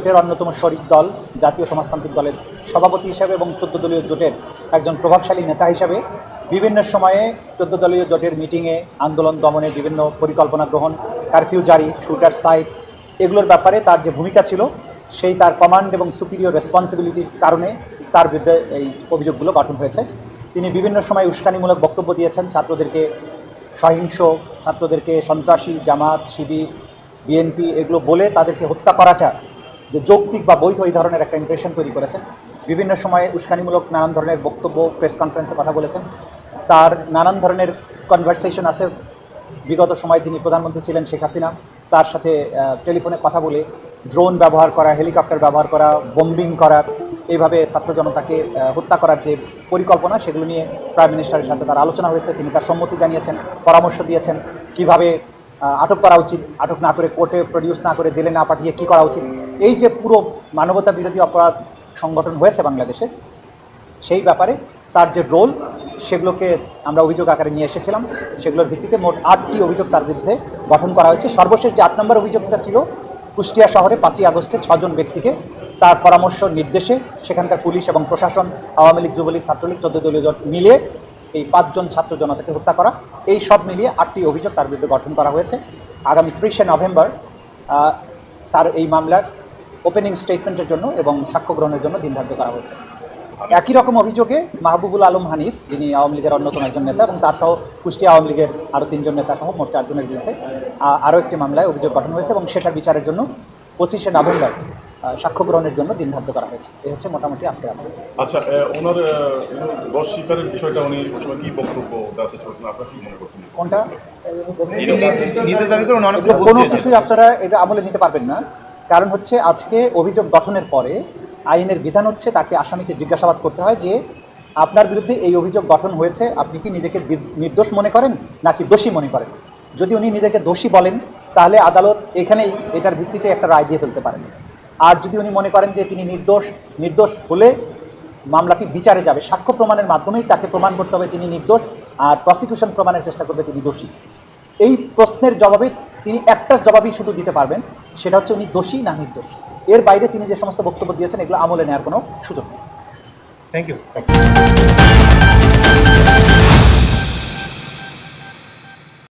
জোটের অন্যতম শরিক দল, জাতীয় সমাজতান্ত্রিক দলের সভাপতি হিসাবে এবং চোদ্দ দলীয় জোটের একজন প্রভাবশালী নেতা হিসাবে বিভিন্ন সময়ে চোদ্দ দলীয় জোটের মিটিংয়ে আন্দোলন দমনে বিভিন্ন পরিকল্পনা গ্রহণ, কারফিউ জারি শুটার সাইট এগুলোর ব্যাপারে তার যে ভূমিকা ছিল, সেই তার কমান্ড এবং সুপিরিয়র রেসপন্সিবিলিটির কারণে তার বিরুদ্ধে এই অভিযোগগুলো গঠন হয়েছে। তিনি বিভিন্ন সময় উস্কানিমূলক বক্তব্য দিয়েছেন ছাত্রদেরকে সহিংস, ছাত্রদেরকে সন্ত্রাসী, জামাত, শিবির, বিএনপি এগুলো বলে তাদেরকে হত্যা করাটা যে যৌক্তিক বা বৈধ এই ধরনের একটা ইমপ্রেশন তৈরি করেছেন। বিভিন্ন সময়ে উস্কানিমূলক নানান ধরনের বক্তব্য প্রেস কনফারেন্সে কথা বলেছেন। তার নানান ধরনের কনভারসেশন আছে। বিগত সময়ে যিনি প্রধানমন্ত্রী ছিলেন শেখ হাসিনা, তার সাথে টেলিফোনে কথা বলে ড্রোন ব্যবহার করা হেলিকপ্টার ব্যবহার করা বোম্বিং করা, এইভাবে ছাত্র জনতাকে হত্যা করার যে পরিকল্পনা, সেগুলো নিয়ে প্রাইম মিনিস্টারের সাথে তার আলোচনা হয়েছে। তিনি তার সম্মতি জানিয়েছেন, পরামর্শ দিয়েছেন। কীভাবে আটক করা উচিত, আটক না করে কোর্টে প্রডিউস না করে জেলে না পাঠিয়ে কি করা উচিত? এই যে পুরো মানবতা বিরোধী অপরাধ সংগঠন হয়েছে বাংলাদেশে, সেই ব্যাপারে তার যে রোল সেগুলোকে আমরা অভিযোগ আকারে নিয়ে এসেছিলাম। সেগুলোর ভিত্তিতে মোট আটটি অভিযোগ তার বিরুদ্ধে গঠন করা হয়েছে। সর্বশেষ যে আট নম্বর অভিযোগটা ছিল, কুষ্টিয়া শহরে পাঁচই আগস্টে ছজন ব্যক্তিকে তার পরামর্শ নির্দেশে সেখানকার পুলিশ এবং প্রশাসন, আওয়ামী লীগ, যুবলীগ, ছাত্রলীগ, চোদ্দ দলীয় জোট মিলিয়ে এই পাঁচজন ছাত্র জনতাকে হত্যা করা। এই সব মিলিয়ে আটটি অভিযোগ তার বিরুদ্ধে গঠন করা হয়েছে। আগামী ত্রিশে নভেম্বর তার এই মামলার ওপেনিং স্টেটমেন্টের জন্য এবং সাক্ষ্য গ্রহণের জন্য দিন ধার্য করা হয়েছে। একই রকম অভিযোগে মাহবুবুল আলম হানিফ, যিনি আওয়ামী লীগের অন্যতম একজন নেতা এবং তার সহ কুষ্টিয়া আওয়ামী লীগের আরও তিনজন নেতা সহ মোট চারজনের বিরুদ্ধে আরও একটি মামলায় অভিযোগ গঠন হয়েছে এবং সেটার বিচারের জন্য পঁচিশে নভেম্বর সাক্ষ্য গ্রহণের জন্য দিন ধার্য করা হয়েছে। এই হচ্ছে মোটামুটি আজকের আপডেট। আচ্ছা ওনার দশ স্বীকারের বিষয়টা উনি কি বক্তব্য দেওয়ার চেষ্টা করছেন? আপনারা কি মনে করছেন? কোনটা? কোনো কিছুই আপনারা এটা আমলে নিতে পারবেন না। কারণ হচ্ছে আজকে অভিযোগ গঠনের পরে আইনের বিধান হচ্ছে তাকে আসামিকে জিজ্ঞাসাবাদ করতে হয় যে আপনার বিরুদ্ধে এই অভিযোগ গঠন হয়েছে আপনি কি নিজেকে নির্দোষ মনে করেন নাকি দোষী মনে করেন? যদি উনি নিজেকে দোষী বলেন তাহলে আদালত এখানেই এটার ভিত্তিতে একটা রায় দিয়ে ফেলতে পারেন। আর যদি উনি মনে করেন যে তিনি নির্দোষ নির্দোষ হলে মামলাটি বিচারে যাবে। সাক্ষ্য প্রমাণের মাধ্যমেই তাকে প্রমাণ করতে হবে তিনি নির্দোষ, আর প্রসিকিউশন প্রমাণের চেষ্টা করবে তিনি দোষী। এই প্রশ্নের জবাবে তিনি একটা জবাবই শুধু দিতে পারবেন, সেটা হচ্ছে উনি দোষী না নির্দোষ। এর বাইরে তিনি যে সমস্ত বক্তব্য দিয়েছেন, এগুলো আমলে নেওয়ার কোনো সুযোগ নেই। Thank you